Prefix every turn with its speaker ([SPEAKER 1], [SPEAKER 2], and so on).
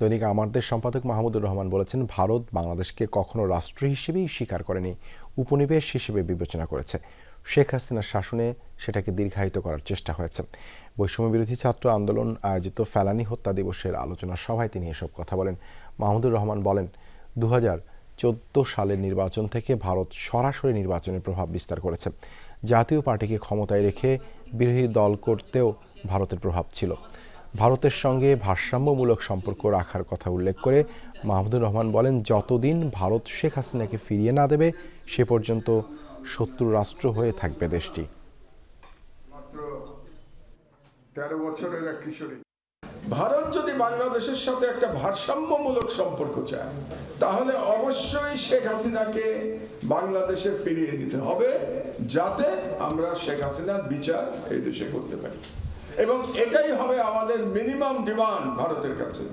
[SPEAKER 1] দৈনিক আমারদের সম্পাদক মাহমুদুর রহমান বলেছেন, ভারত বাংলাদেশকে কখনো রাষ্ট্র হিসেবেই স্বীকার করেনি, উপনিবেশ হিসেবে বিবেচনা করেছে। শেখ হাসিনার শাসনে সেটাকে দীর্ঘায়িত করার চেষ্টা হয়েছে। বৈষম্য বিরোধী ছাত্র আন্দোলন আয়োজিত ফেলানি হত্যা দিবসের আলোচনা সভায় তিনি এসব কথা বলেন। মাহমুদুর রহমান বলেন দু চোদ্দ সালের নির্বাচন থেকে ভারত সরাসরি নির্বাচনে প্রভাব বিস্তার করেছে। জাতীয় পার্টিকে ক্ষমতায় রেখে বিরোধী দল করতেও ভারতের প্রভাব ছিল। ভারতের সঙ্গে ভারসাম্যমূলক সম্পর্ক রাখার কথা উল্লেখ করে মাহমুদুর রহমান বলেন, যতদিন ভারত শেখ হাসিনাকে ফিরিয়ে না দেবে, সে পর্যন্ত শত্রু রাষ্ট্র হয়ে থাকবে দেশটি।
[SPEAKER 2] তেরো বছরের
[SPEAKER 3] ভারত যদি বাংলাদেশের সাথে একটা ভারসাম্যমূলক সম্পর্ক চায়, তাহলে অবশ্যই শেখ হাসিনাকে বাংলাদেশে ফিরিয়ে দিতে হবে, যাতে আমরা শেখ হাসিনার বিচার এই দেশে করতে পারি। এবং এটাই হবে আমাদের মিনিমাম ডিমান্ড ভারতের কাছে।